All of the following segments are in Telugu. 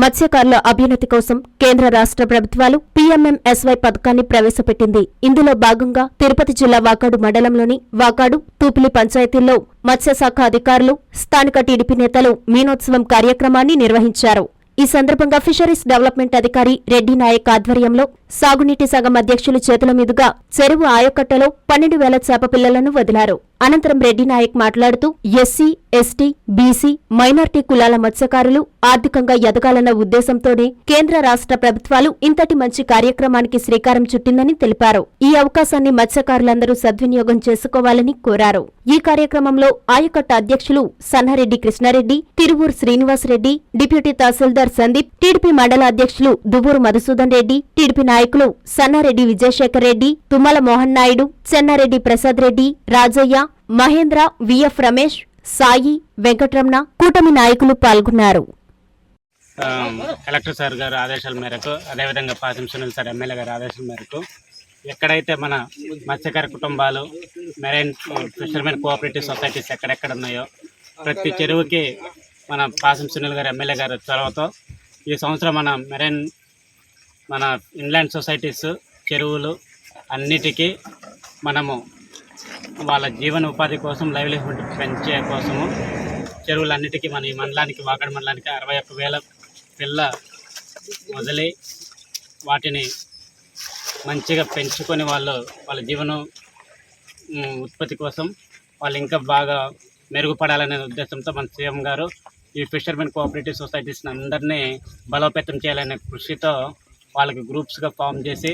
మత్స్యకారుల అభ్యున్నతి కోసం కేంద్ర రాష్ట్ర ప్రభుత్వాలు పీఎంఎంఎస్వై పథకాన్ని ప్రవేశపెట్టింది. ఇందులో భాగంగా తిరుపతి జిల్లా వాకాడు మండలంలోని వాకాడు తూపిలి పంచాయతీల్లో మత్స్యశాఖ అధికారులు స్థానిక టీడీపీ నేతలు మీనోత్సవం కార్యక్రమాన్ని నిర్వహించారు. ఈ సందర్భంగా ఫిషరీస్ డెవలప్మెంట్ అధికారి రెడ్డి నాయక్ ఆధ్వర్యంలో సాగునీటి సగం అధ్యక్షులు చేతుల మీదుగా చెరువు ఆయకట్టలో పన్నెండు వేల చేప పిల్లలను వదిలారు. అనంతరం రెడ్డి నాయక్ మాట్లాడుతూ ఎస్సీ ఎస్టీ బీసీ మైనార్టీ కులాల మత్స్యకారులు ఆర్థికంగా ఎదగాలన్న ఉద్దేశంతోనే కేంద్ర రాష్ట్ర ప్రభుత్వాలు ఇంతటి మంచి కార్యక్రమానికి శ్రీకారం చుట్టిందని తెలిపారు. ఈ అవకాశాన్ని మత్స్యకారులందరూ సద్వినియోగం చేసుకోవాలని కోరారు. ఈ కార్యక్రమంలో ఆయకట్ట అధ్యక్షులు సన్నారెడ్డి కృష్ణారెడ్డి తిరువూరు శ్రీనివాసరెడ్డి డిప్యూటీ తహసీల్దార్ సందీప్ టీడీపీ మండల అధ్యక్షులు దువ్వూరు మధుసూదన్ రెడ్డి టీడీపీ నాయకులు సన్నారెడ్డి విజయశేఖర్ రెడ్డి తుమ్మల మోహన్ నాయుడు చెన్నారెడ్డి ప్రసాద్ రెడ్డి రాజయ్య మహేంద్ర విఎఫ్ రమేష్ సాయి వెంకట్రమణ కూటమి నాయకులు పాల్గొన్నారు. కలెక్టర్ సార్ గారు ఆదేశాల మేరకు అదేవిధంగా పాసిం సునీల్ సార్ ఎమ్మెల్యే గారి ఆదేశాల మేరకు ఎక్కడైతే మన మత్స్యకార కుటుంబాలు మెరైన్ ఫిషర్మెన్ కోఆపరేటివ్ సొసైటీస్ ఎక్కడెక్కడ ఉన్నాయో ప్రతి చెరువుకి మన పాసిం సునీల్ గారు ఎమ్మెల్యే గారు చొరవతో ఈ సంవత్సరం మన మెరైన్ మన ఇన్లాండ్ సొసైటీస్ చెరువులు అన్నిటికీ మనము వాళ్ళ జీవన ఉపాధి కోసం లైవ్లీహుడ్ పెంచే కోసము చెరువులన్నిటికీ మన ఈ మండలానికి వాకడ మండలానికి అరవై ఒక్క వేల పిల్ల వదిలి వాటిని మంచిగా పెంచుకొని వాళ్ళు వాళ్ళ జీవన ఉత్పత్తి కోసం వాళ్ళు ఇంకా బాగా మెరుగుపడాలనే ఉద్దేశంతో మన సీఎం గారు ఈ ఫిషర్మెన్ కోఆపరేటివ్ సొసైటీస్ని అందరినీ బలోపేతం చేయాలనే కృషితో వాళ్ళకి గ్రూప్స్గా ఫామ్ చేసి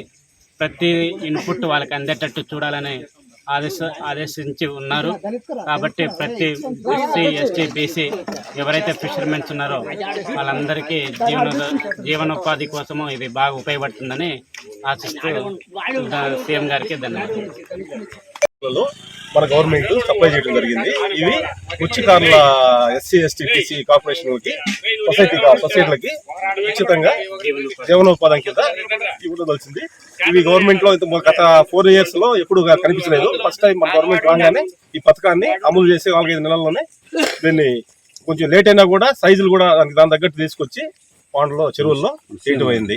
ప్రతి ఇన్పుట్ వాళ్ళకి అందేటట్టు చూడాలని ఆదేశ ఆదేశించి ఉన్నారు. కాబట్టి ప్రతి ఎస్సీ ఎస్టీ బీసీ ఎవరైతే ఫిషర్మెన్స్ ఉన్నారో వాళ్ళందరికీ జీవన జీవనోపాధి కోసము ఇది బాగా ఉపయోగపడుతుందని ఆశిస్తూ సీఎం గారికి ధన్యవాదాలు. మన గవర్నమెంట్ సప్లై చేయడం జరిగింది. ఇవి మత్స్యకారుల ఎస్సీ ఎస్టీ బీసీ కార్పొరేషన్లకి సొసైటీ సొసైటీలకి ఉచితంగా జీవనోపాధం కింద ఇవ్వదలిసింది ఇవి గవర్నమెంట్లో గత ఫోర్ ఇయర్స్లో ఎప్పుడు కనిపించలేదు. ఫస్ట్ టైం మన గవర్నమెంట్ రాగానే ఈ పథకాన్ని అమలు చేసే నాలుగైదు నెలల్లోనే దీన్ని కొంచెం లేట్ అయినా కూడా సైజులు కూడా దానికి దాని తగ్గట్టు తీసుకొచ్చి పాండ్లో చెరువుల్లో చేయడం అయింది.